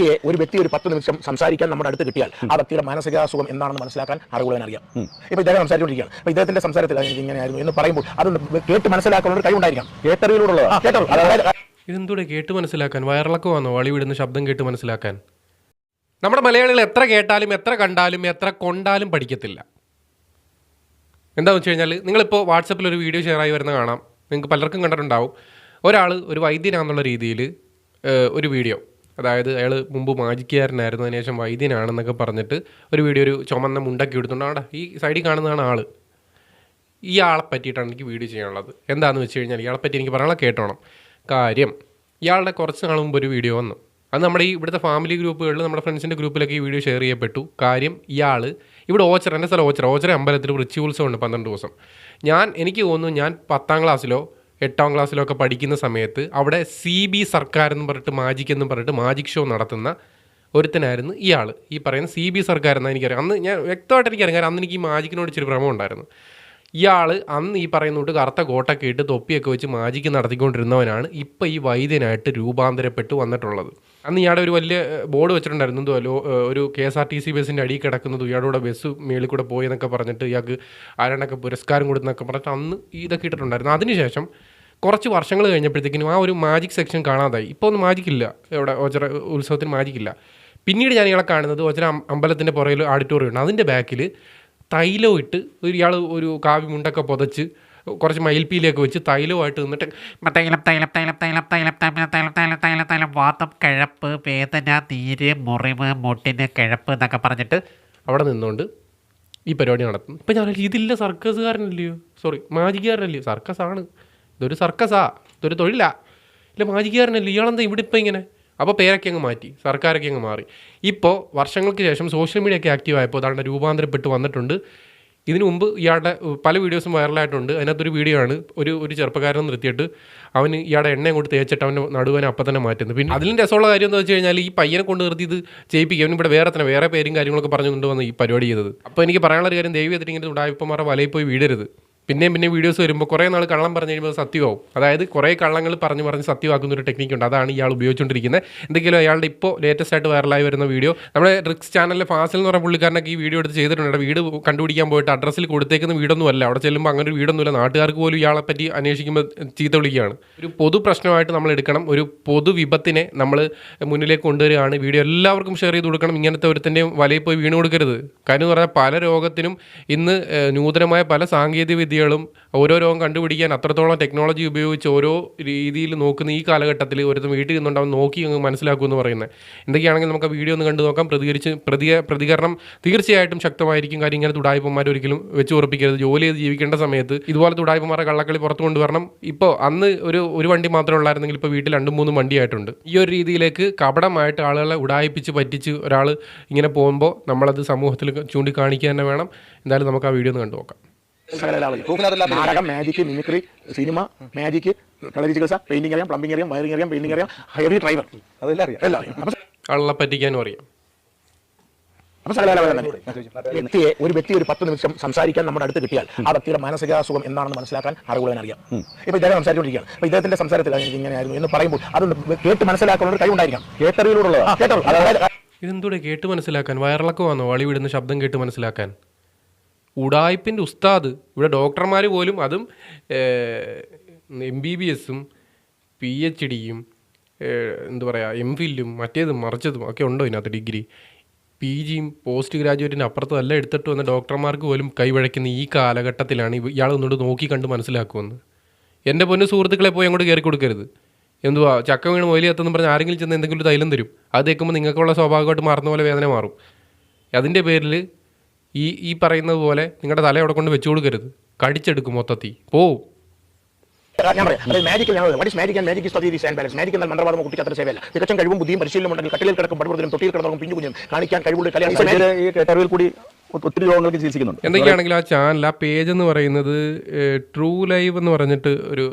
വ്യക്തിയെ ഒരു വ്യക്തി ഒരു പത്ത് നിമിഷം സംസാരിക്കാൻ നമ്മുടെ അടുത്ത് കിട്ടിയാൽ ആ വ്യക്തിയുടെ മാനസികാസുഖം എന്താണെന്ന് മനസ്സിലാക്കാൻ അറിവുള്ളവൻ അറിയാം. ഇപ്പൊ ഇദ്ദേഹം സംസാരിച്ചുകൊണ്ടിരിക്കുകയാണ്. അപ്പൊ ഇദ്ദേഹത്തിന്റെ സംസാരത്തിൽ ഇങ്ങനെയായിരുന്നു എന്ന് പറയുമ്പോൾ അത് കേട്ട് മനസ്സിലാക്കാനുള്ള ഒരു കഴിവുണ്ടായിരിക്കാം കേട്ടറിവിലൂടെ ഇതെന്തൂടെ കേട്ട് മനസ്സിലാക്കാൻ? വയറിളക്കം വന്നോ വളി വിടുന്ന ശബ്ദം കേട്ട് മനസ്സിലാക്കാൻ? നമ്മുടെ മലയാളികൾ എത്ര കേട്ടാലും എത്ര കണ്ടാലും എത്ര കൊണ്ടാലും പഠിക്കത്തില്ല. എന്താണെന്ന് വെച്ച് കഴിഞ്ഞാൽ നിങ്ങളിപ്പോൾ വാട്സപ്പിൽ ഒരു വീഡിയോ ഷെയർ ആയി വരുന്ന കാണാം. നിങ്ങൾക്ക് പലർക്കും കണ്ടിട്ടുണ്ടാവും. ഒരാൾ ഒരു വൈദ്യനാണെന്നുള്ള രീതിയിൽ ഒരു വീഡിയോ. അതായത് അയാൾ മുമ്പ് മാജിക്കുകാരനായിരുന്നു അതിനുശേഷം വൈദ്യനാണെന്നൊക്കെ പറഞ്ഞിട്ട് ഒരു വീഡിയോ ഒരു ചുമന്ന മുണ്ടൊക്കെ എടുത്തുകൊണ്ട് അവിടെ ഈ സൈഡിൽ കാണുന്നതാണ് ആൾ ആളെ പറ്റിയിട്ടാണ് എനിക്ക് വീഡിയോ ചെയ്യാനുള്ളത്. എന്താണെന്ന് വെച്ച് കഴിഞ്ഞാൽ ഇയാളെ പറ്റി എനിക്ക് പറയാനുള്ള കേട്ടോണം. കാര്യം ഇയാളുടെ കുറച്ച് നാൾ മുമ്പ് ഒരു വീഡിയോ വന്നു. അത് നമ്മുടെ ഈ ഇവിടുത്തെ ഫാമിലി ഗ്രൂപ്പുകളിൽ നമ്മുടെ ഫ്രണ്ട്സിന്റെ ഗ്രൂപ്പിലൊക്കെ ഈ വീഡിയോ ഷെയർ ചെയ്യപ്പെട്ടു. കാര്യം ഇയാൾ ഇവിടെ ഓച്ചർ എന്റെ സ്ഥലം ഓച്ചർ ഓച്ചറ അമ്പലത്തിൽ വൃശ്ചി ഉത്സവമുണ്ട് പന്ത്രണ്ട് ദിവസം. ഞാൻ എനിക്ക് തോന്നുന്നു ഞാൻ പത്താം ക്ലാസ്സിലോ എട്ടാം ക്ലാസ്സിലൊക്കെ പഠിക്കുന്ന സമയത്ത് അവിടെ സി ബി സർക്കാർ എന്ന് പറഞ്ഞിട്ട് മാജിക് എന്ന് പറഞ്ഞിട്ട് മാജിക് ഷോ നടത്തുന്ന ഒരുത്തനായിരുന്നു ഇയാൾ ഈ പറയുന്ന സി ബി സർക്കാർ എന്നാണ് എനിക്കറിയാം. അന്ന് ഞാൻ വ്യക്തമായിട്ട് എനിക്കറിയാം. കാരണം അന്ന് എനിക്ക് ഈ മാജിക്കിനോട് ഇച്ചിരി ഭ്രമം ഉണ്ടായിരുന്നു. ഇയാൾ അന്ന് ഈ പറയുന്ന കൂട്ട് കറുത്ത കോട്ടൊക്കെ ഇട്ട് തൊപ്പിയൊക്കെ വെച്ച് മാജിക്ക് നടത്തിക്കൊണ്ടിരുന്നവനാണ് ഇപ്പോൾ ഈ വൈദ്യനായിട്ട് രൂപാന്തരപ്പെട്ട് വന്നിട്ടുള്ളത്. അന്ന് ഇയാളുടെ ഒരു വലിയ ബോർഡ് വെച്ചിട്ടുണ്ടായിരുന്നു. എന്തോ ഒരു K S R T C ബസ്സിന്റെ അടിയിൽ കിടക്കുന്നത്. ഇയാളുടെ ബസ് മേളിൽ കൂടെ പോയി എന്നൊക്കെ പറഞ്ഞിട്ട് ഇയാൾക്ക് ആരാണ്ടൊക്കെ പുരസ്കാരം കൊടുത്തെന്നൊക്കെ പറഞ്ഞിട്ട് അന്ന് ഇതൊക്കെ ഇട്ടിട്ടുണ്ടായിരുന്നു. അതിനുശേഷം കുറച്ച് വർഷങ്ങൾ കഴിഞ്ഞപ്പോഴത്തേക്കിനും ആ ഒരു മാജിക് സെക്ഷൻ കാണാതായി ഇപ്പോൾ ഒന്നും മാജിക് ഇല്ല ഇവിടെ ഓച്ചറ ഉത്സവത്തിന് മാജിക് ഇല്ല പിന്നീട് ഞാൻ ഇയാളെ കാണുന്നത് ഓച്ചറ അമ്പലത്തിന്റെ പുറകിൽ ഓഡിറ്റോറിയം ഉണ്ട് അതിന്റെ ബാക്കിൽ തൈലം ഇട്ട് ഇയാൾ ഒരു കാവി മുണ്ടൊക്കെ പുതച്ച് കുറച്ച് മയിൽപ്പീലൊക്കെ വെച്ച് തൈലവുമായിട്ട് നിന്നിട്ട് തൈലം തൈലം തൈലം തൈലം തൈലം തൈലം തൈലം തൈലം തൈലം തൈലം വാതം കിഴപ്പ് വേദന നീര് മുറിവ് മുട്ടിന് കിഴപ്പ് എന്നൊക്കെ പറഞ്ഞിട്ട് അവിടെ നിന്നുകൊണ്ട് ഈ പരിപാടി നടത്തുന്നു ഇപ്പം ഞാൻ ഇതില്ല സർക്കസുകാരനല്ലയോ സോറി മാജിക്കാരനല്ലയോ സർക്കസ് ആണ് ഇതൊരു സർക്കസാ ഇതൊരു തൊഴിലാ. ഇല്ല മാജിക്കാരനല്ല? ഇയാളെന്താ ഇവിടെ ഇപ്പം ഇങ്ങനെ? അപ്പോൾ പേരൊക്കെ അങ്ങ് മാറ്റി സർക്കാരൊക്കെ അങ്ങ് മാറി. ഇപ്പോൾ വർഷങ്ങൾക്ക് ശേഷം സോഷ്യൽ മീഡിയ ഒക്കെ ആക്റ്റീവ് ആയപ്പോൾ അതാണ്ട് രൂപാന്തരപ്പെട്ട് വന്നിട്ടുണ്ട്. ഇതിനു മുമ്പ് ഇയാളുടെ പല വീഡിയോസും വൈറലായിട്ടുണ്ട്. അതിനകത്തൊരു വീഡിയോ ആണ്. ഒരു ഒരു ചെറുപ്പക്കാരനെ നിർത്തിയിട്ട് അവന് ഇയാളുടെ എണ്ണയും കൊണ്ട് തേച്ചിട്ട് അവന്റെ നടുവനെ അപ്പം തന്നെ മാറ്റുന്നത്. പിന്നെ അതിലും രസമുള്ള കാര്യം എന്താ വെച്ച് കഴിഞ്ഞാൽ ഈ പയ്യനെ കൊണ്ട് നിർത്തി ഇത് ചെയ്യിപ്പിക്കും ഇവിടെ വേറെ തന്നെ വേറെ പേരും കാര്യങ്ങളൊക്കെ പറഞ്ഞു കൊണ്ടുവന്ന് ഈ പരിപാടി ചെയ്തത്. അപ്പോൾ എനിക്ക് പറയാനുള്ള ഒരു കാര്യം ദൈവം ചെയ്തിട്ട് ഇങ്ങനെ ഉടായ്പമാരെ വലയിൽ പോയി വീടരുത് പിന്നെയും പിന്നെ വീഡിയോസ് വരുമ്പോൾ കുറേ നാൾ കള്ളം പറഞ്ഞു കഴിയുമ്പോൾ സത്യമാവും. അതായത് കുറേ കള്ളങ്ങൾ പറഞ്ഞു പറഞ്ഞ് സത്യമാക്കുന്ന ഒരു ടെക്നിക്ക് ഉണ്ട്. അതാണ് ഇയാൾ ഉപയോഗിച്ചുകൊണ്ടിരിക്കുന്നത്. എന്തെങ്കിലും അയാളുടെ ഇപ്പോൾ ലേറ്റസ്റ്റ് ആയിട്ട് വൈറലായി വരുന്ന വീഡിയോ നമ്മുടെ റിക്സ് ചാനലിലെ ഫാസിൽ എന്ന് പറഞ്ഞ പുള്ളിക്കാരനൊക്കെ ഈ വീഡിയോ എടുത്ത് ചെയ്തിട്ടുണ്ട് വീട് കണ്ടുപിടിക്കാൻ പോയിട്ട് അഡ്രസ്സിൽ കൊടുത്തേക്കുന്ന വീടൊന്നും അല്ല. അവിടെ ചെല്ലുമ്പോൾ അങ്ങനെ ഒരു വീടൊന്നുമില്ല. നാട്ടുകാർക്ക് പോലും ഇയാളെ പറ്റി അന്വേഷിക്കുമ്പോൾ ചീത്ത വിളിക്കുകയാണ്. ഒരു പൊതു പ്രശ്നമായിട്ട് നമ്മൾ എടുക്കണം. ഒരു പൊതു വിപത്തിനെ നമ്മൾ മുന്നിലേക്ക് കൊണ്ടുവരികയാണ്. വീഡിയോ എല്ലാവർക്കും ഷെയർ ചെയ്ത് കൊടുക്കണം. ഇങ്ങനത്തെ ഒരുത്തിന്റെയും വലയിൽ പോയി വീണ് കൊടുക്കരുത്. കാര്യം എന്ന് പറഞ്ഞാൽ പല രോഗത്തിനും ഇന്ന് നൂതനമായ പല സാങ്കേതിക വിദ്യകളും ഓരോ രോഗം കണ്ടുപിടിക്കാൻ അത്രത്തോളം ടെക്നോളജി ഉപയോഗിച്ച് ഓരോ രീതിയിൽ നോക്കുന്ന ഈ കാലഘട്ടത്തിൽ ഒരുത്തും വീട്ടിൽ നിന്നുണ്ടാവും നോക്കി അങ്ങ് മനസ്സിലാക്കുമെന്ന് പറയുന്നത്. എന്തൊക്കെയാണെങ്കിൽ നമുക്ക് വീഡിയോ ഒന്ന് കണ്ടു നോക്കാം. പ്രതികരിച്ച് പ്രതിക പ്രതികരണം തീർച്ചയായിട്ടും ശക്തമായിരിക്കും. കാര്യം ഇങ്ങനെ തുടായ്പന്മാർ ഒരിക്കലും വെച്ച് ഉറപ്പിക്കരുത്. ജോലി ചെയ്ത് ജീവിക്കേണ്ട സമയത്ത് ഇതുപോലെ തുടായ്പന്മാരെ കള്ളക്കളി പുറത്തു കൊണ്ടുവരണം. ഇപ്പോൾ അന്ന് ഒരു ഒരു വണ്ടി മാത്രമേ ഉള്ളായിരുന്നെങ്കിൽ ഇപ്പോൾ വീട്ടിൽ രണ്ടും മൂന്നും വണ്ടിയായിട്ടുണ്ട് ഈ ഒരു രീതിയിലേക്ക് കപടമായിട്ട് ആളുകളെ ഉടായിപ്പിച്ച് പറ്റിച്ച് ഒരാൾ ഇങ്ങനെ പോകുമ്പോൾ നമ്മളത് സമൂഹത്തിൽ ചൂണ്ടിക്കാണിക്കുക തന്നെ വേണം. എന്തായാലും നമുക്ക് ആ വീഡിയോ ഒന്ന് കണ്ടു നോക്കാം. നാടകം magic mimicry cinema magic kalari ചികിത്സ പെയിന്റിംഗ് അറിയാം പ്ലംബിംഗ് അറിയാം വയറിംഗ് അറിയാം പെയിന്റിംഗ് അറിയാം ഹെവി ഡ്രൈവർ അതെല്ലാം അറിയാം. എല്ലാം അറിയാം. ആളെ പറ്റിക്കാനും അറിയാം. വ്യക്തിയെ ഒരു വ്യക്തി ഒരു പത്ത് നിമിഷം സംസാരിക്കാൻ നമ്മുടെ അടുത്ത് കിട്ടിയാൽ ആ വ്യക്തിയുടെ മാനസികാസുഖം എന്താണെന്ന് മനസ്സിലാക്കാൻ അറിവുള്ളവൻ അറിയാം. ഇപ്പൊ ഇദ്ദേഹം സംസാരിച്ചുകൊണ്ടിരിക്കുകയാണ്. അപ്പൊ ഇദ്ദേഹത്തിന്റെ സംസാരത്തിൽ ഇങ്ങനെ ഇങ്ങനെയായിരുന്നു എന്ന് പറയുമ്പോൾ അത് കേട്ട് മനസ്സിലാക്കാനുള്ള കൈ കഴിവുണ്ടായിരിക്കാം. കേട്ടറിവിലൂടെ ഉള്ളതാണ് കേട്ടോ ഇതെന്തൂടെ കേട്ട് മനസ്സിലാക്കാൻ. വയറിളക്കമാണോ? വന്നോ വളി വിടുന്ന ശബ്ദം കേട്ട് മനസ്സിലാക്കാൻ. ഉടായ്പിന്റെ ഉസ്താദ്. ഇവിടെ ഡോക്ടർമാർ പോലും അതും എം ബി ബി എസും പി എച്ച് ഡിയും എന്താ പറയുക എം ഫില്ലും മറ്റേതും മറിച്ചതും ഒക്കെ ഉണ്ടോ ഇതിനകത്ത് ഡിഗ്രി? പി ജിയും പോസ്റ്റ് ഗ്രാജുവേറ്റിന്റെ അപ്പുറത്തും എല്ലാം എടുത്തിട്ട് വന്ന ഡോക്ടർമാർക്ക് പോലും കൈവഴക്കുന്ന ഈ കാലഘട്ടത്തിലാണ് ഇയാൾ ഒന്നുകൊണ്ട് നോക്കി കണ്ട് മനസ്സിലാക്കുമെന്ന് എന്റെ പൊന്നു സുഹൃത്തുക്കളെ പോയി അങ്ങോട്ട് കയറി കൊടുക്കരുത്. എന്തുവാ ചക്ക വീണ് മൊയിലി എത്തെന്ന് പറഞ്ഞ് ആരെങ്കിലും ചെന്ന് എന്തെങ്കിലും ഒരു തൈലം തരും. അത് തേക്കുമ്പോൾ നിങ്ങൾക്കുള്ള സ്വാഭാവികമായിട്ട് മാറുന്ന പോലെ വേദന മാറും. അതിന്റെ പേരിൽ ഈ ഈ പറയുന്നത് പോലെ നിങ്ങളുടെ തല അവിടെ കൊണ്ട് വെച്ചു കൊടുക്കരുത്. കടിച്ചെടുക്കും മൊത്തത്തിൽ. പോവും ഞാൻ പറയാം. മാജിക് ഞാൻ what is magic and magic is തദീരി and balance magic എന്നാൽ മന്ത്രവാദമോ കുട്ടിക്ക് അത്ര സേവയല്ല. തികച്ചും കഴിവും ബുദ്ധിയും പരിശീലനം ഉണ്ടെങ്കിൽ കട്ടിലിൽ കിടക്കും പടുപുറത്തിലും തൊട്ടിയിൽ കിടക്കും പിഞ്ഞു കുഞ്ഞും കാണിക്കാൻ കഴിവുള്ള കല്യാണം ഈ കേട്ടറിവിൽ കൂടി ഒത്തിരി രോഗങ്ങൾക്ക് ചികിത്സിക്കുന്നുണ്ട്. എന്തൊക്കെയാണെങ്കിലും ആ ചാനൽ ആ പേജ് എന്ന് പറയുന്നത് ട്രൂ ലൈവ് എന്ന് പറഞ്ഞിട്ട് ഒരു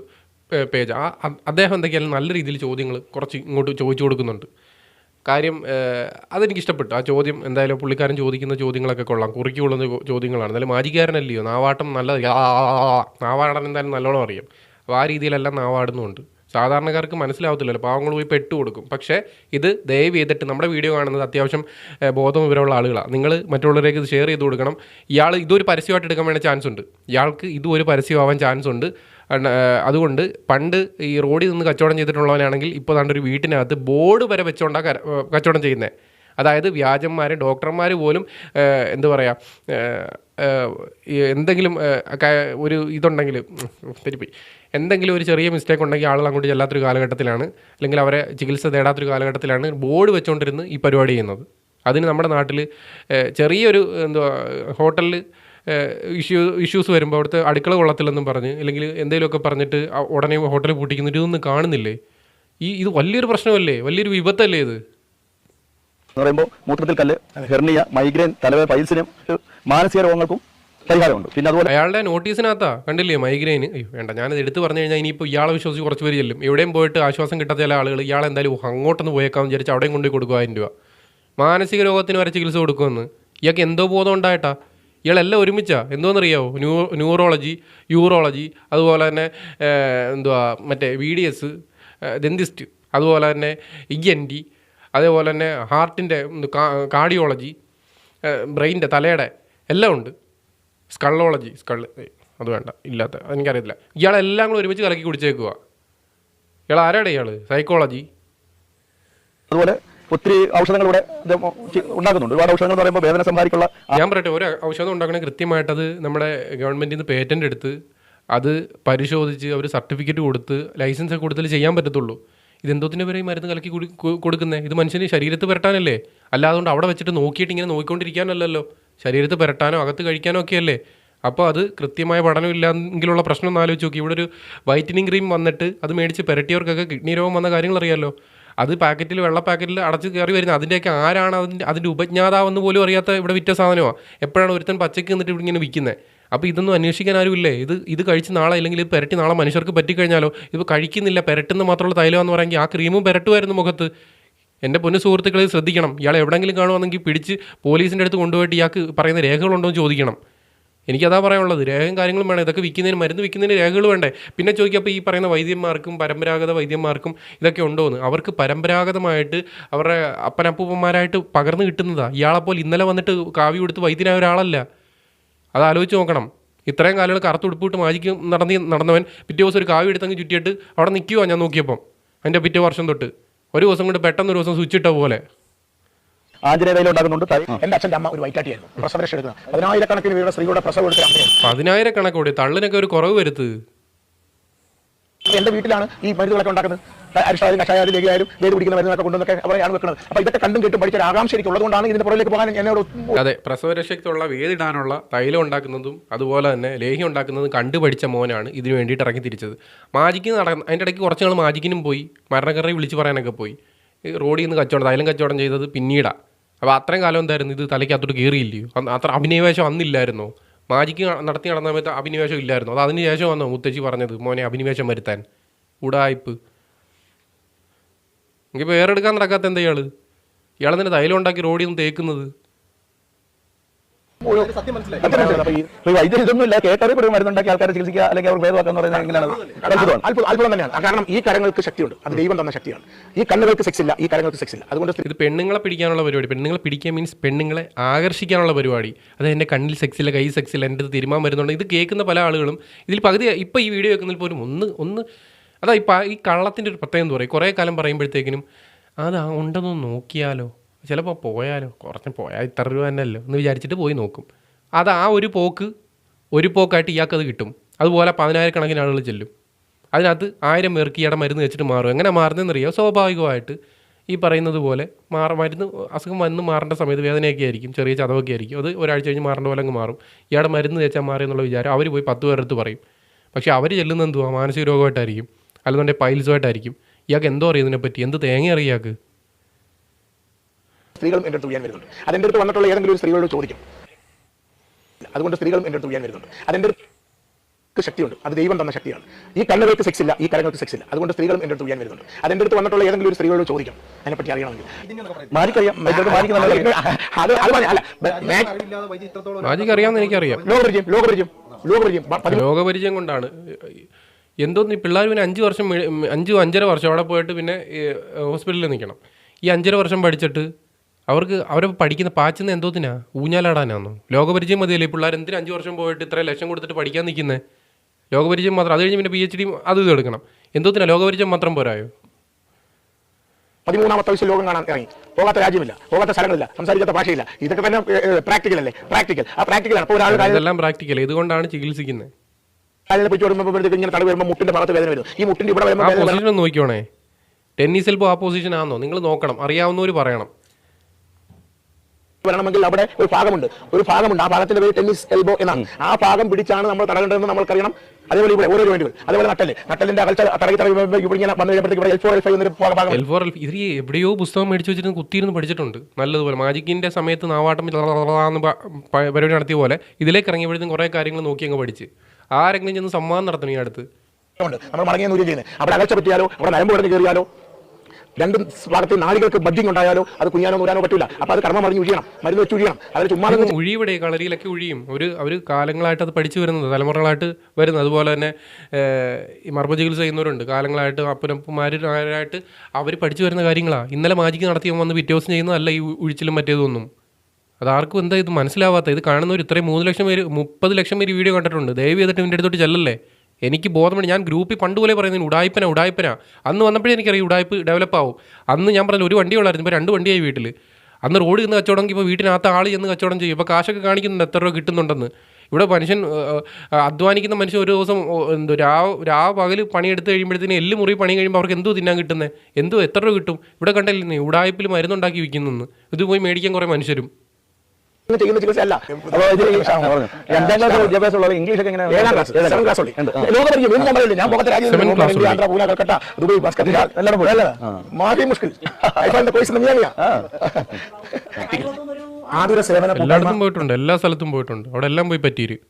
പേജ് ആ അദ്ദേഹം എന്തൊക്കെയാലും നല്ല രീതിയിൽ ചോദ്യങ്ങൾ കുറച്ച് ഇങ്ങോട്ട് ചോദിച്ചു കൊടുക്കുന്നുണ്ട്. കാര്യം അതെനിക്കിഷ്ടപ്പെട്ടു. ആ ചോദ്യം എന്തായാലും പുള്ളിക്കാരൻ ചോദിക്കുന്ന ചോദ്യങ്ങളൊക്കെ കൊള്ളാം. കുറിക്കുള്ള ചോദ്യങ്ങളാണ്. എന്നാലും മാജിക്കാരനല്ലയോ? നാവാട്ടം നല്ല. നാവാടൻ എന്തായാലും നല്ലോണം അറിയാം. അപ്പോൾ ആ രീതിയിലെല്ലാം നാവാടുന്നുണ്ട്. സാധാരണക്കാർക്ക് മനസ്സിലാവത്തില്ലല്ലോ. പാവങ്ങൾ പോയി പെട്ട് കൊടുക്കും. പക്ഷേ ഇത് ദയവ് ചെയ്തിട്ട് നമ്മുടെ വീഡിയോ കാണുന്നത് അത്യാവശ്യം ബോധം വിവരമുള്ള ആളുകളാണ്. നിങ്ങൾ മറ്റുള്ളവരേക്ക് ഇത് ഷെയർ ചെയ്ത് കൊടുക്കണം. ഇയാൾ ഇതൊരു പരസ്യമായിട്ട് എടുക്കാൻ വേണ്ട ചാൻസ് ഉണ്ട് ഇയാൾക്ക് ഇതും ഒരു പരസ്യമാവാൻ ചാൻസ് ഉണ്ട് അതുകൊണ്ട് പണ്ട് ഈ റോഡിൽ നിന്ന് കച്ചവടം ചെയ്തിട്ടുള്ളവനാണെങ്കിൽ ഇപ്പോൾ നല്ലൊരു ഒരു വീട്ടിനകത്ത് ബോർഡ് വരെ ഏഹ്, കച്ചവടം ചെയ്യുന്നത് അതായത് വ്യാജന്മാർ ഡോക്ടർമാർ പോലും എന്താ പറയുക എന്തെങ്കിലും ഒരു ഇതുണ്ടെങ്കിൽ തെറ്റിപ്പോയി. എന്തെങ്കിലും ഒരു ചെറിയ മിസ്റ്റേക്ക് ഉണ്ടെങ്കിൽ ആളുകൾ അങ്ങോട്ട് ചെല്ലാത്തൊരു കാലഘട്ടത്തിലാണ്. അല്ലെങ്കിൽ അവരെ ചികിത്സ തേടാത്തൊരു കാലഘട്ടത്തിലാണ് ബോർഡ് വെച്ചുകൊണ്ടിരുന്ന് ഈ പരിപാടി ചെയ്യുന്നത്. അതിന് നമ്മുടെ നാട്ടിൽ ചെറിയൊരു എന്തുവാ ഹോട്ടലിൽ ഇഷ്യൂ ഇഷ്യൂസ് വരുമ്പോൾ അവിടുത്തെ അടുക്കള കൊള്ളത്തില്ലെന്നും പറഞ്ഞ് അല്ലെങ്കിൽ എന്തെങ്കിലുമൊക്കെ പറഞ്ഞിട്ട് ഉടനെ ഹോട്ടൽ പൂട്ടിക്കുന്നത് ഇതൊന്നും കാണുന്നില്ലേ? ഈ ഇത് വലിയൊരു പ്രശ്നമല്ലേ? വലിയൊരു വിപത്തല്ലേ ഇത്? എന്ന് പറയുമ്പോൾ മൂത്രത്തിൽ കല്ല് ഹെർണിയ മൈഗ്രെയിൻ തലവേദന പൈൽസിനും മാനസിക രോഗങ്ങൾക്കും പരിഹാരമുണ്ട്. പിന്നെ അതുപോലെ അയാളുടെ നോട്ടീസിനകത്താ കണ്ടില്ലേ മൈഗ്രെയിൻ വേണ്ട ഞാനത് എടുത്തു പറഞ്ഞു കഴിഞ്ഞാൽ ഇനിയിപ്പോൾ ഇയാളെ വിശ്വസിച്ച് കുറച്ച് പേര് ചെല്ലും. എവിടെയും പോയിട്ട് ആശ്വാസം കിട്ടാത്ത ചില ആളുകൾ ഇയാൾ എന്തായാലും അങ്ങോട്ടൊന്ന് പോയേക്കാമെന്ന് വിചാരിച്ച് അവിടെയും കൊണ്ടുപോയി കൊടുക്കുക ആയിരം രൂപ. മാനസിക രോഗത്തിന് വരെ ചികിത്സ കൊടുക്കുമെന്ന്. ഇയാൾക്ക് എന്തോ ബോധം ഉണ്ടായിട്ടാ? ഇയാളെല്ലാം ഒരുമിച്ചാണ് എന്തോന്നറിയാവോ? ന്യൂ ന്യൂറോളജി യൂറോളജി അതുപോലെ തന്നെ എന്തുവാ മറ്റേ വി ഡി എസ് ഡെന്തിസ്റ്റ് അതുപോലെ തന്നെ ഇ എൻ ഡി അതേപോലെ തന്നെ ഹാർട്ടിന്റെ കാർഡിയോളജി ബ്രെയിന്റെ തലയുടെ എല്ലാം ഉണ്ട്. സ്കള്ളോളജി സ്കൾ അത് വേണ്ട ഇല്ലാത്ത എനിക്കറിയത്തില്ല. ഇയാളെല്ലാം കൂടെ ഒരുമിച്ച് കലക്കി കുടിച്ചേക്കുക ഇയാൾ ആരാടെ ഇയാൾ സൈക്കോളജി അതുപോലെ ഒത്തിരി ഇത് ഉണ്ടാക്കുന്നുണ്ട്. ഒരുപാട് ഔഷധങ്ങൾ എന്ന് പറയുമ്പോൾ വേദന സംഹാരിക്കുള്ള ഞാൻ പറയട്ടെ ഒരു ഔഷധം ഉണ്ടാക്കണേ കൃത്യമായിട്ടത് നമ്മുടെ ഗവൺമെന്റിൽ നിന്ന് പേറ്റന്റ് എടുത്ത് അത് പരിശോധിച്ച് അവർ സർട്ടിഫിക്കറ്റ് കൊടുത്ത് ലൈസൻസ് ഒക്കെ ചെയ്യാൻ പറ്റത്തുള്ളൂ. ഇതെന്തോത്തിന് വരെ ഈ മരുന്ന് കലക്കി കുടി കൊടുക്കുന്നത് ഇത് മനുഷ്യന് ശരീരത്ത് പുരട്ടാനല്ലേ? അല്ലാതുകൊണ്ട് അവിടെ വെച്ചിട്ട് നോക്കിയിട്ട് ഇങ്ങനെ നോക്കിക്കൊണ്ടിരിക്കാനല്ലല്ലോ. ശരീരത്ത് പുരട്ടാനോ അകത്ത് കഴിക്കാനോ ഒക്കെ അല്ലേ അപ്പോൾ അത് കൃത്യമായ പഠനം ഇല്ലെങ്കിലുള്ള പ്രശ്നം ഒന്ന് ആലോചിച്ച് നോക്കി. ഇവിടെ ഒരു വൈറ്റനിങ് ക്രീം വന്നിട്ട് അത് മേടിച്ച് പുരട്ടിയവർക്കൊക്കെ കിഡ്നി രോഗം വന്ന കാര്യങ്ങൾ അറിയാമല്ലോ അത് പാക്കറ്റിൽ വെള്ള പാക്കറ്റിൽ അടച്ച് കയറി വരുന്നത്. അതിന്റെയൊക്കെ ആരാണ് അതിന്റെ അതിന്റെ ഉപജ്ഞാതാവെന്ന് പോലും അറിയാത്ത ഇവിടെ വിറ്റ സാധനമാണ് എപ്പോഴാണ് ഒരുത്തൻ പച്ചയ്ക്ക് നിന്നിട്ട് ഇവിടെ ഇങ്ങനെ വിൽക്കുന്നത് അപ്പോൾ ഇതൊന്നും അന്വേഷിക്കാൻ ആരുമില്ലേ ഇത് ഇത് കഴിച്ച് നാളെ അല്ലെങ്കിൽ ഇത് പെരട്ടി നാളെ മനുഷ്യർക്ക് പറ്റിക്കഴിഞ്ഞാലോ? ഇത് കഴിക്കുന്നില്ല പെരട്ടുന്ന മാത്രമുള്ള തൈലമെന്ന് പറയുമെങ്കിൽ ആ ക്രീമും പെരട്ടുമായിരുന്നു മുഖത്ത്. എന്റെ പൊന്നു സുഹൃത്തുക്കളെ ശ്രദ്ധിക്കണം. ഇയാൾ എവിടെയെങ്കിലും കാണുവാണെങ്കിൽ പിടിച്ച് പോലീസിന്റെ അടുത്ത് കൊണ്ടുപോയിട്ട് ഇയാൾക്ക് പറയുന്ന രേഖകളുണ്ടോ എന്ന് ചോദിക്കണം. എനിക്കതാ പറയാനുള്ളത്. രേഖയും കാര്യങ്ങളും വേണം. ഇതൊക്കെ വിൽക്കുന്നതിന് മരുന്ന് വിൽക്കുന്നതിന് രേഖകൾ വേണ്ടേ? പിന്നെ ചോദിക്കുക അപ്പോൾ ഈ പറയുന്ന വൈദ്യന്മാർക്കും പരമ്പരാഗത വൈദ്യന്മാർക്കും ഇതൊക്കെ ഉണ്ടോയെന്ന് അവർക്ക് പരമ്പരാഗതമായിട്ട് അവരുടെ അപ്പനപ്പൂപ്പന്മാരായിട്ട് പകർന്നു കിട്ടുന്നതാ. ഇയാളെപ്പോലെ ഇന്നലെ വന്നിട്ട് കാവ്യ കൊടുത്ത് വൈദ്യനായ ഒരാളല്ല. അത് ആലോചിച്ച് നോക്കണം. ഇത്രയും കാലങ്ങൾ കറുത്ത് ഉടുപ്പിട്ട് മാജിക്ക് നടന്നി നടന്നവൻ പിറ്റേ ദിവസം ഒരു കാവ്യ എടുത്തങ്ങ് ചുറ്റിയിട്ട് അവിടെ നിൽക്കുവാ ഞാൻ നോക്കിയപ്പം. അതിന്റെ പിറ്റേ വർഷം തൊട്ട്. ഒരു ദിവസം കൊണ്ട് പെട്ടെന്ന് ഒരു ദിവസം സ്വിച്ച് ഇട്ട പോലെ. ആഞ്ജനേയ തൈലം തൈ- എന്റെ അച്ഛന്റെ അമ്മ ഒരു വൈറ്റാട്ടിയായിരുന്നു. പ്രസവരക്ഷ എടുക്കുന്നത് പതിനായിരക്കണക്കിന് വീട് സ്ത്രീകളുടെ പ്രസവം എടുത്ത അമ്മയാണ്. പതിനായിരക്കണക്കോടി തള്ളിനൊക്കെ ഒരു കുറവ് വരുത്ത്. എന്റെ വീട്ടിലാണ് ഈ മരുന്നുകളൊക്കെ ഉണ്ടാക്കുന്നത്. അരിഷ്ടായാലും കഷായാലും ലേഖയായാലും വേദി പിടിക്കുന്ന മരുന്നൊക്കെ കൊണ്ടുവന്നൊക്കെ അവരെയാണ് വെക്കുന്നത്. അപ്പൊ ഇതൊക്കെ കണ്ടും കേട്ടും പഠിച്ച ഒരു ആകാംക്ഷയ്ക്ക് ഉള്ളതുകൊണ്ടാണ് ഇതിന്റെ പുറകിലേക്ക് പോകാൻ എന്നോട് അതെ പ്രസവരക്ഷയ്ക്കുള്ള വേദിടാനുള്ള തൈലം ഉണ്ടാക്കുന്നതും അതുപോലെ തന്നെ ലേഹ്യം ഉണ്ടാക്കുന്നതും കണ്ടു പഠിച്ച മോനാണ് ഇതിനു വേണ്ടിയിട്ട് ഇറങ്ങി തിരിച്ചത്. മാജിക്ക് നടക്കുന്ന അതിന്റെ ഇടയ്ക്ക് കുറച്ച് നാൾ മാജിക്കിനും പോയി. മരണക്കറി വിളിച്ചു പറയാനൊക്കെ പോയി. ഈ റോഡിൽ നിന്ന് കച്ചവടം തൈലം കച്ചവടം ചെയ്തത് പിന്നീടാ. അപ്പോൾ അത്രയും കാലം എന്തായിരുന്നു? ഇത് തലയ്ക്കകത്തോട്ട് കയറിയില്ലയോ അത്ര അഭിനിവേശം അന്നില്ലായിരുന്നോ? മാജിക്ക് നടത്തി നടന്ന സമയത്ത് അഭിനിവേശം ഇല്ലായിരുന്നു? അത് അതിന് ശേഷം വന്നോ മുത്തശ്ശി പറഞ്ഞത് മോനെ അഭിനിവേശം വരുത്താൻ. ഉടായ്പ്. എനിക്ക് വേറെടുക്കാൻ നടക്കാത്ത എന്താ ഇയാൾ ഇയാളെന്നെ തൈലം ഉണ്ടാക്കി റോഡിൽ നിന്ന് തേക്കുന്നത് സത്യം മനസ്സിലായി അപ്പൊ ഈ അപ്പൊ ഈ വൈദ്യം ഇതൊന്നും ഇല്ല പറയും മരുന്നുണ്ടാക്കി ആൾക്കാരെ ചികിത്സിക്കുക അല്ലെങ്കിൽ അവർ ഭേദമാക്കുക എന്ന് പറയുന്നത് എങ്ങനെയാണ്? അത്ഭുതമാണ്. അത്ഭുതം അത്ഭുതം തന്നെയാണ്. കാരണം ഈ കരങ്ങൾക്ക് ശക്തിയുണ്ട്. അത് ദൈവം തന്ന ശക്തിയാണ്. ഈ കണ്ണുകൾക്ക് സെക്സ് ഇല്ല ഈ കരങ്ങൾക്ക് സെക്സ് ഇല്ല. അതുകൊണ്ട് ഇത് പെണ്ണുങ്ങളെ പിടിക്കാനുള്ള പരിപാടി. പെണ്ണുങ്ങളെ പിടിക്കാൻ മീൻസ് പെണ്ണുങ്ങളെ ആകർഷിക്കാനുള്ള പരിപാടി. അത് എന്റെ കണ്ണിൽ സെക്സ് ഇല്ല കൈ സെക്സ് ഇല്ല എന്റെ തിരുമാൻ വരുന്നുണ്ട്. ഇത് കേൾക്കുന്ന പല ആളുകളും ഇതിൽ പകുതി ഇപ്പോൾ ഈ വീഡിയോ കേൾക്കുന്നതിൽ പോലും ഒന്ന് ഒന്ന് അതാ ഇപ്പം ഈ കള്ളത്തിന്റെ ഒരു പ്രത്യേകം എന്ന് പറയും. കുറേ കാലം പറയുമ്പോഴത്തേക്കിനും അത് ആ ഉണ്ടെന്ന് നോക്കിയാലോ? ചിലപ്പോൾ പോയാലോ? കുറച്ച് പോയാൽ ഇത്ര രൂപ തന്നെയല്ലോ? എന്ന് വിചാരിച്ചിട്ട് പോയി നോക്കും. അത് ആ ഒരു പോക്ക് ഒരു പോക്കായിട്ട് ഇയാൾക്കത് കിട്ടും. അതുപോലെ പതിനായിരക്കണക്കിന് ആളുകൾ ചെല്ലും. അതിനകത്ത് ആയിരം പേർക്ക് ഇയാടെ മരുന്ന് വെച്ചിട്ട് മാറും. എങ്ങനെ മാറുന്നതെന്നറിയോ? സ്വാഭാവികമായിട്ട് ഈ പറയുന്നത് പോലെ മാറ മരുന്ന് അസുഖം വന്ന് മാറേണ്ട സമയത്ത് വേദനയൊക്കെ ആയിരിക്കും ചെറിയ ചതവൊക്കെ ആയിരിക്കും. അത് ഒരാഴ്ച കഴിഞ്ഞ് മാറേണ്ട പോലെ അങ്ങ് മാറും. ഇയാടെ മരുന്ന് വെച്ചാൽ മാറി എന്നുള്ള വിചാരം അവർ പോയി പത്ത് പേരെടുത്ത് പറയും. പക്ഷേ അവർ ചെല്ലുന്നത് എന്തുവാ? മാനസിക രോഗമായിട്ടായിരിക്കും. അല്ലെന്നുണ്ടെങ്കിൽ പൈൽസുമായിട്ടായിരിക്കും. ഇയാൾക്ക് എന്തോ അറിയാം ഇതിനെപ്പറ്റി എന്ത് തേങ്ങ അറിയാം ഇയാൾക്ക്? സ്ത്രീകളും എന്റെ അടുത്ത് ഉയരാൻ വരുന്നുണ്ട്. അതെന്റെ അടുത്ത് വന്നിട്ടുള്ള ഏതെങ്കിലും ഒരു സ്ത്രീകളോട് ചോദിക്കും. അതുകൊണ്ട് സ്ത്രീകളും എന്റെ അടുത്ത് വരുന്നുണ്ട്. അതെന്റെ അടുത്ത് ശക്തിയുണ്ട്. അത് ദൈവം തന്ന ശക്തിയാണ്. ഈ കണ്ണുകൾക്ക് സെക്സ് ഇല്ല ഈ കരങ്ങൾക്ക് സെക്സ് ഇല്ല. അതുകൊണ്ട് സ്ത്രീകളും എന്റെ അടുത്ത് ഉയരാൻ വരുന്നുണ്ട്. അതെന്റെ അടുത്ത് വന്നിട്ടുള്ള ഏതെങ്കിലും ഒരു സ്ത്രീകളോട് ചോദിക്കും. അതിനെപ്പറ്റി അറിയണമെങ്കിൽ. എനിക്കറിയാം. ലോകപരിചയം ലോകപരിചയം ലോകപരിചയം ലോകപരിചയം കൊണ്ടാണ്. എന്തോന്ന് ഈ പിള്ളേർ പിന്നെ അഞ്ച് വർഷം അഞ്ച് അഞ്ചര വർഷം അവിടെ പോയിട്ട് പിന്നെ ഹോസ്പിറ്റലിൽ നിൽക്കണം. ഈ അഞ്ചര വർഷം പഠിച്ചിട്ട് അവർക്ക് അവരെ പഠിക്കുന്ന പാച്ചുന്ന എന്തോത്തിനാ ഊഞ്ഞാലാടാനാന്നോ? ലോകപരിചയം മതിയല്ലേ? പിള്ളേർ എന്തിനു അഞ്ച് വർഷം പോയിട്ട് ഇത്ര ലക്ഷം കൊടുത്തിട്ട് പഠിക്കാൻ നിൽക്കുന്നത് ലോകപരിചയം മാത്രം അത് കഴിഞ്ഞ് പിന്നെ പി എച്ച് ഡി അത് ഇത് എടുക്കണം. എന്തോത്തിനാ ലോകപരിചയം മാത്രം പോരായോ? പതിമൂന്നാമത്തെ വയസ്സിൽ ലോകം കാണാൻ ഇറങ്ങി. പോകാത്ത രാജ്യമില്ല പോകാത്ത സ്ഥലങ്ങളില്ല സംസാരിക്കാത്ത ഭാഷയില്ല. ഇതൊക്കെ തന്നെ പ്രാക്ടിക്കൽ അല്ലേ? പ്രാക്ടിക്കൽ ആ പ്രാക്ടിക്കലാണ് അപ്പോൾ ഒരാൾ ഇതെല്ലാം പ്രാക്ടിക്കൽ ഇതുകൊണ്ടാണ് ചികിത്സിക്കുന്നത് കാലിനെ പിടിച്ച് വരുമ്പോഴത്തേക്ക് ഇങ്ങനെ തടവ് വരുമ്പോൾ മുട്ടിന്റെ ഭാഗത്ത് വേദന വരും. ഈ മുട്ടിന്റെ ഇവിടെ വരുമ്പോൾ നോക്കിയോണേ ടെന്നീസിൽ ഇപ്പോൾ ആ പൊസിഷൻ ആണോ നിങ്ങൾ നോക്കണം. അറിയാവുന്നവർ പറയണം. വരണമെങ്കിൽ അവിടെ ഒരു ഭാഗമുണ്ട്. ഒരു ഭാഗമുണ്ട്. ആ ഭാഗത്തിന്റെ പേര് ടെന്നീസ് എൽബോ എന്നാണ്. ആ ഭാഗം പിടിച്ചാണ് നമ്മൾ തടകേണ്ടതെന്ന് നമ്മൾക്കറിയണം. അതേപോലെ ഇവിടെ ഓരോ ജോയിന്റുകൾ അതേപോലെ നട്ടൽ നട്ടലിന്റെ അകൽച്ച തടകി തടകി ഇവിടെ ഇങ്ങനെ വന്നു കഴിയുമ്പോഴത്തേക്ക് ഇവിടെ എൽ ഫോർ എൽ ഫൈവ് എന്നൊരു ഭാഗം എൽ ഫോർ എൽ ഇതിൽ എവിടെയോ പുസ്തകം മേടിച്ചു വെച്ചിട്ട് കുത്തിയിരുന്ന് പഠിച്ചിട്ടുണ്ട്. നല്ലതുപോലെ. മാജിക്കിന്റെ സമയത്ത് നാവാട്ടം പരിപാടി നടത്തിയ പോലെ ഇതിലേക്ക് ഇറങ്ങിയപ്പോഴത്തേക്കും കുറേ കാര്യങ്ങൾ നോക്കി അങ്ങ് പഠിച്ച്. ആരെങ്കിലും ചെന്ന് സമ്മാനം നടത്തണം ഈ അടുത്ത്. നമ്മൾ മടങ്ങിയ നൂര്യം ചെയ്യുന്നത്. അവിടെ അകൽച്ച പറ്റിയാലോ? അവിടെ നരമ്പ് കിടന്ന് കയറിയാലോ? രണ്ടും ഭാഗത്ത് നാളികൾക്ക് മദ്യം ഉണ്ടായാലോ? അത് കുഞ്ഞാനോ നൂരാനോ പറ്റില്ല അപ്പൊ അത് കർമ്മം മറിഞ്ഞ് ഒഴിയണം മരുന്ന് വെച്ച് ഒഴിയണം അതിൽ ചുമ്മാ ഒഴിവിടെ കളരിയിലൊക്കെ ഒഴിയും ഒരു അവർ കാലങ്ങളായിട്ട് അത് പഠിച്ചു വരുന്നത് തലമുറകളായിട്ട് വരുന്നത്. അതുപോലെ തന്നെ ഈ മർമ്മ ചികിത്സ ചെയ്യുന്നവരുണ്ട്. കാലങ്ങളായിട്ട് അപ്പനപ്പന്മാരായിട്ട് അവർ പഠിച്ചു വരുന്ന കാര്യങ്ങളാണ് ഇന്നലെ മാജിക്ക് നടത്തിയ വന്ന് പിറ്റേ ദിവസം ചെയ്യുന്നതല്ല ഈ ഒഴിച്ചിലും മറ്റേതൊന്നും. അതാർക്കും എന്താ ഇത് മനസ്സിലാവാത്ത? ഇത് കാണുന്നവർ ഇത്രയും മൂന്ന് ലക്ഷം പേര് മുപ്പത് ലക്ഷം പേര് വീഡിയോ കണ്ടിട്ടുണ്ട്. ദയവ് ചെയ്തിട്ട് ഇവന്റെ അടുത്തോട്ട് ചെല്ലല്ലേ? എനിക്ക് ബോധമുണ്ട് ഞാൻ ഗ്രൂപ്പിൽ പണ്ട് പോലെ പറയുന്നത് ഉടായ്പന ഉടായ്പന അന്ന് വന്നപ്പോഴേ എനിക്കറിയാം ഉടായ്പ് ഡെവലപ്പ് ആവും അന്ന് ഞാൻ പറഞ്ഞു ഒരു വണ്ടി ഉള്ളായിരുന്നു ഇപ്പോൾ രണ്ട് വണ്ടിയായി വീട്ടിൽ അന്ന് റോഡ് ചെന്ന് കച്ചവടമെങ്കിൽ ഇപ്പോൾ വീട്ടിനകത്ത് ആൾ ചെന്ന് കച്ചവടം ചെയ്യും. ഇപ്പോൾ കാശൊക്കെ കാണിക്കുന്നുണ്ട് എത്ര രൂപ കിട്ടുന്നുണ്ടെന്ന്. ഇവിടെ മനുഷ്യൻ അധ്വാനിക്കുന്ന മനുഷ്യൻ ഒരു ദിവസം എന്തോ രാവ് രാവ് പകൽ പണിയെടുത്ത് കഴിയുമ്പോഴത്തേന് എല്ല് മുറി പണി കഴിയുമ്പോൾ അവർക്ക് എന്തോ തിന്നാൻ കിട്ടുന്നത് എന്തോ എത്ര രൂപ കിട്ടും? ഇവിടെ കണ്ടല്ലേ ഉടായ്പിൽ മരുന്നുണ്ടാക്കി വിൽക്കുന്നു ഇത് പോയി മേടിക്കാൻ കുറേ മനുഷ്യരും. ഇംഗ്ലീഷ് ഒക്കെ ക്ലാസ് ക്ലാസ്. ഞാൻ സേവന എല്ലായിടത്തും പോയിട്ടുണ്ട് എല്ലാ സ്ഥലത്തും പോയിട്ടുണ്ട്. അവിടെ എല്ലാം പോയി പറ്റിയിരുന്നു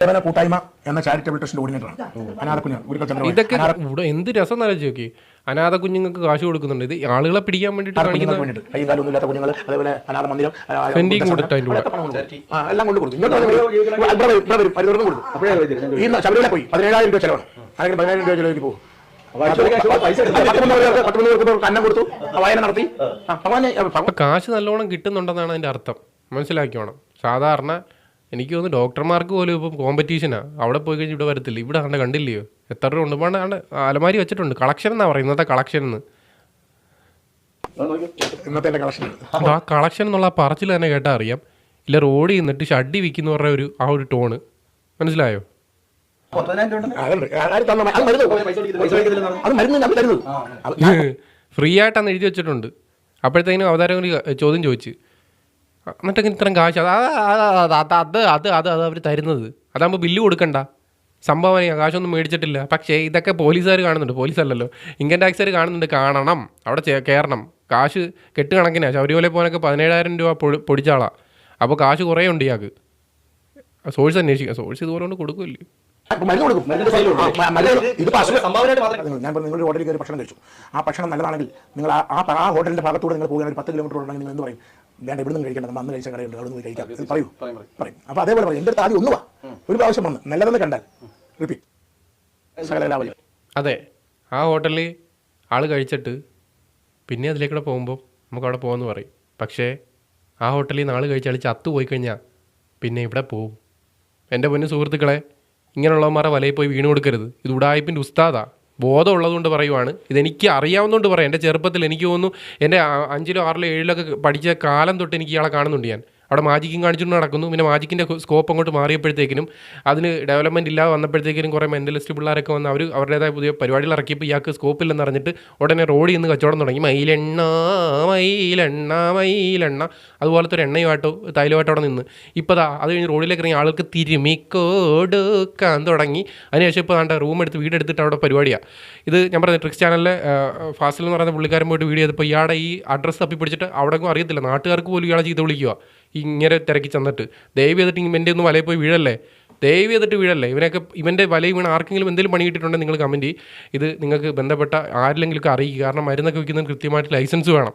സേവന കൂട്ടായ്മ എന്ന ചാരിറ്റബിൾ ട്രസ്റ്റിന്റെ കോർഡിനേറ്ററാണ് അനാഥ കുഞ്ഞ് ഗുരുക്കൾ ചന്ദ്രൻ ഇതൊക്കെ ഇവിടെ എന്ത് രസം നനച്ചു നോക്കി. അനാഥ കുഞ്ഞുങ്ങൾക്ക് കാശ് കൊടുക്കുന്നുണ്ട്. ഇത് ആളുകളെ പിടിക്കാൻ വേണ്ടിട്ട് കാലൊന്നും ഇല്ലാത്ത കുഞ്ഞുങ്ങൾ അതേപോലെ അനാഥ മന്ദിരം കൊടുത്തു അതിന്റെ കൂടെ. എല്ലാം കൊണ്ട് ഇങ്ങോട്ട് പരിവർത്തനം ശബരിമല പോയി. പതിനേഴായിരം രൂപ ചെലവാണ്. അല്ലെങ്കിൽ പതിനായിരം രൂപ ചെലവിലേക്ക് പോകും. കന്നം കൊടുത്തു. വായന നടത്തി. കാശ് നല്ലോണം കിട്ടുന്നുണ്ടെന്നാണ് അതിന്റെ അർത്ഥം. മനസ്സിലാക്കിയോണം സാധാരണ എനിക്ക് തോന്നുന്നു ഡോക്ടർമാർക്ക് പോലും ഇപ്പം കോമ്പറ്റീഷനാണ് അവിടെ പോയി കഴിഞ്ഞ് ഇവിടെ വരത്തില്ല. ഇവിടെ കണ്ട കണ്ടില്ലയോ? എത്ര രൂപ ഉണ്ട്? വേണ്ട ആണ്ട് അലമാരി വെച്ചിട്ടുണ്ട്. കളക്ഷൻ എന്നാണ് പറയുന്നത്? ഇന്നത്തെ കളക്ഷൻ എന്ന് ഇന്നത്തെ കളക്ഷൻ ആ കളക്ഷൻ എന്നുള്ള പറച്ചിൽ തന്നെ കേട്ടാൽ അറിയാം. ഇല്ല റോഡിൽ നിന്നിട്ട് ഷഡ്ഡി വിൽക്കുന്ന പറഞ്ഞ ഒരു ആ ഒരു ടോണ് മനസ്സിലായോ? ഫ്രീ ആയിട്ടാണ് എഴുതി വെച്ചിട്ടുണ്ട്. അപ്പോഴത്തേനും അവതാരം ഒരു ചോദ്യം ചോദിച്ച്. എന്നിട്ടെങ്കിൽ ഇത്രയും കാശ് അത് അത് അത് അത് അത് അത് അവർ തരുന്നത് അതാകുമ്പോൾ ബില്ല് കൊടുക്കണ്ട സംഭാവന കാശൊന്നും മേടിച്ചിട്ടില്ല പക്ഷേ ഇതൊക്കെ പോലീസുകാർ കാണുന്നുണ്ട് പോലീസല്ലല്ലോ ഇൻകം ടാക്സുകാർ കാണുന്നുണ്ട് കാണണം അവിടെ കയറണം കാശ് കെട്ട് കണക്കിനാണ് ശബരിമലയിൽ പോകാനൊക്കെ പതിനേഴായിരം രൂപ പൊടി പൊടിച്ചാളാണ് അപ്പോൾ കാശ് കുറേ ഉണ്ട് ഇയാൾക്ക് സോഴ്സ് അന്വേഷിക്കുക സോഴ്സ് ഇതുപോലെ കൊണ്ട് കൊടുക്കുമല്ലേ ഞാൻ നിങ്ങളുടെ ഹോട്ടലിൽ കയറി ഭക്ഷണം കഴിച്ചു ആ ഭക്ഷണം നല്ലതാണെങ്കിൽ നിങ്ങൾ ആ ആ ഹോട്ടലിന്റെ ഭാഗത്തൂടെ നിങ്ങൾ പോകുകയാണെങ്കിൽ പത്ത് കിലോമീറ്റർ ഉണ്ടെങ്കിൽ നിങ്ങൾ എന്ത് പറയും വേണ്ട ഇവിടുന്ന് കഴിക്കണ്ട നമ്മൾ അന്ന് കഴിച്ച കടയുണ്ട് അവിടെ നിന്ന് കഴിക്കാം. ഇത് പറയൂ. പറയും അപ്പൊ അതേപോലെ പറയും. എന്റെ അടുത്ത് ആദ്യം ഒന്ന് വാ ഒരു പ്രാവശ്യം വന്ന് നല്ലതെന്ന് കണ്ടാൽ. റിപ്പീറ്റ് അതെ. ആ ഹോട്ടലിൽ ആൾ കഴിച്ചിട്ട് പിന്നെ അതിലേക്കൂടെ പോകുമ്പോൾ നമുക്ക് അവിടെ പോകുമെന്ന് പറയും. പക്ഷേ ആ ഹോട്ടലിൽ നിന്ന് ആൾ കഴിച്ചാൽ ചത്തു പോയി കഴിഞ്ഞാൽ പിന്നെ ഇവിടെ പോവും. എന്റെ പൊന്നു സുഹൃത്തുക്കളെ ഇങ്ങനെയുള്ളവന്മാരെ വലയിൽ പോയി വീണ് കൊടുക്കരുത്. ഇത് ഉടായ്പിന്റെ ഉസ്താദാ. ബോധം ഉള്ളതുകൊണ്ട് പറയുവാണ്. ഇതെനിക്ക് അറിയാവുന്നതുകൊണ്ട് പറയാം. എന്റെ ചെറുപ്പത്തിൽ എനിക്ക് തോന്നുന്നു എന്റെ അഞ്ചിലോ ആറിലോ ഏഴിലൊക്കെ പഠിച്ച കാലം തൊട്ട് എനിക്ക് ഇയാളെ കാണുന്നുണ്ട് ഞാൻ. അവിടെ മാജിക്കും കാണിച്ചുകൊണ്ട് നടക്കുന്നു. പിന്നെ മാജിക്കിന്റെ സ്കോപ്പ് അങ്ങോട്ട് മാറിയപ്പോഴത്തേക്കിനും അതിന് ഡെവലപ്മെന്റ് ഇല്ലാതെ വന്നപ്പോഴത്തേക്കിനും കുറേ മെന്റലിസ്റ്റ് പിള്ളേരൊക്കെ വന്ന് അവർ അവരുടേതായ പുതിയ പരിപാടികൾ ഇറക്കിയപ്പോൾ ഇയാൾക്ക് സ്കോപ്പ് ഇല്ലെന്ന് അറിഞ്ഞിട്ട് ഉടനെ റോഡിൽ നിന്ന് കച്ചവടം തുടങ്ങി. മയിലെണ്ണ മയിലെണ്ണ മയിലെണ്ണ. അതുപോലത്തെ ഒരു എണ്ണയുമായിട്ടോ തൈലമായിട്ടോ അവിടെ നിന്ന്. ഇപ്പോൾ അതാ അത് കഴിഞ്ഞ് റോഡിലേക്ക് ഇറങ്ങി ആൾക്ക് തിരുമിക്കോടുക്കാൻ തുടങ്ങി. അതിനുശേഷം ഇപ്പോൾ ആണ്ട് റൂം എടുത്ത് വീടെടുത്തിട്ട് അവിടെ പരിപാടിയാണ് ഇത് ഞാൻ പറഞ്ഞ ട്രിക്സ് ചാനലിലെ ഫാസിൽ എന്ന് പറയുന്ന പുള്ളിക്കാരൻ പോയിട്ട് വീഡിയോ ചെയ്തപ്പോൾ ഇയാളുടെ ഈ അഡ്രസ്സ് തപ്പി പിടിച്ചിട്ട് അവിടെ അറിയത്തില്ല. നാട്ടുകാർക്ക് പോലും ഇയാളെ ചെയ്ത് വിളിക്കുക ഇങ്ങനെ തിരക്കി ചെന്നിട്ട് ദയവ് ചെയ്തിട്ട് ഇവന്റെ ഒന്നും വലയിൽ പോയി വീഴല്ലേ? ദയവ് ചെയ്തിട്ട് വീഴല്ലേ? ഇവനൊക്കെ ഇവന്റെ വലയിൽ വീണ് ആർക്കെങ്കിലും എന്തെങ്കിലും പണി കിട്ടിയിട്ടുണ്ടെങ്കിൽ നിങ്ങൾ കമന്റ് ചെയ്യും. ഇത് നിങ്ങൾക്ക് ബന്ധപ്പെട്ട ആരിലെങ്കിലും അറിയിക്കുക. കാരണം മരുന്നൊക്കെ വയ്ക്കുന്നതിന് കൃത്യമായിട്ട് ലൈസൻസ് വേണം.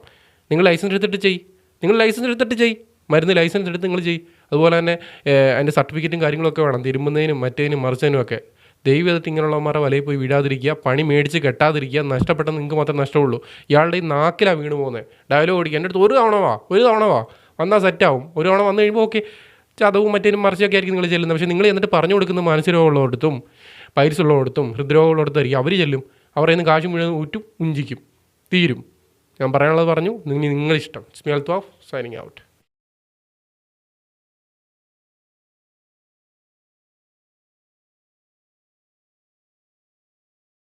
നിങ്ങൾ ലൈസൻസ് എടുത്തിട്ട് ചെയ് നിങ്ങൾ ലൈസൻസ് എടുത്തിട്ട് ചെയ് മരുന്ന് ലൈസൻസ് എടുത്ത് നിങ്ങൾ ചെയ് അതുപോലെ തന്നെ അതിന്റെ സർട്ടിഫിക്കറ്റും കാര്യങ്ങളൊക്കെ വേണം. തിരുമ്പുന്നതിനും മറ്റേതിനും മറിച്ചതിനും ഒക്കെ. ദൈവം ചെയ്തിട്ട് ഇങ്ങനെയുള്ളവന്മാരെ വലയിൽ പോയി വീഴാതിരിക്കുക. പണി മേടിച്ച് കെട്ടാതിരിക്കുക. നഷ്ടപ്പെട്ട നിങ്ങൾക്ക് മാത്രമേ നഷ്ടമുള്ളൂ. ഇയാളുടെ ഈ നാക്കിലാണ് വീണ് പോകുന്നത്. ഡയലോഗ് ഓടിക്കുക. എന്റെ അടുത്ത് ഒരു തവണ വാ. ഒരു തവണ വാ. വന്നാൽ സെറ്റാവും. ഒരു തവണ വന്നു കഴിയുമ്പോൾ ഓക്കെ ചതവും മറ്റേനും മറിച്ചൊക്കെ ആയിരിക്കും നിങ്ങൾ ചെല്ലുന്നത്. പക്ഷേ നിങ്ങൾ എന്നിട്ട് പറഞ്ഞു കൊടുക്കുന്ന മാനസിക രോഗമുള്ളടത്തും പൈൽസ് ഉള്ളടത്തും ഹൃദ്രോഗമുള്ളടത്തായിരിക്കും അവർ ചെല്ലും. അവരെ നിന്ന് കാശ് മുഴുവൻ ഊറ്റും ഉഞ്ചിക്കും. തീരും. ഞാൻ പറയാനുള്ളത് പറഞ്ഞു. നിങ്ങളിഷ്ടം. Smell of signing out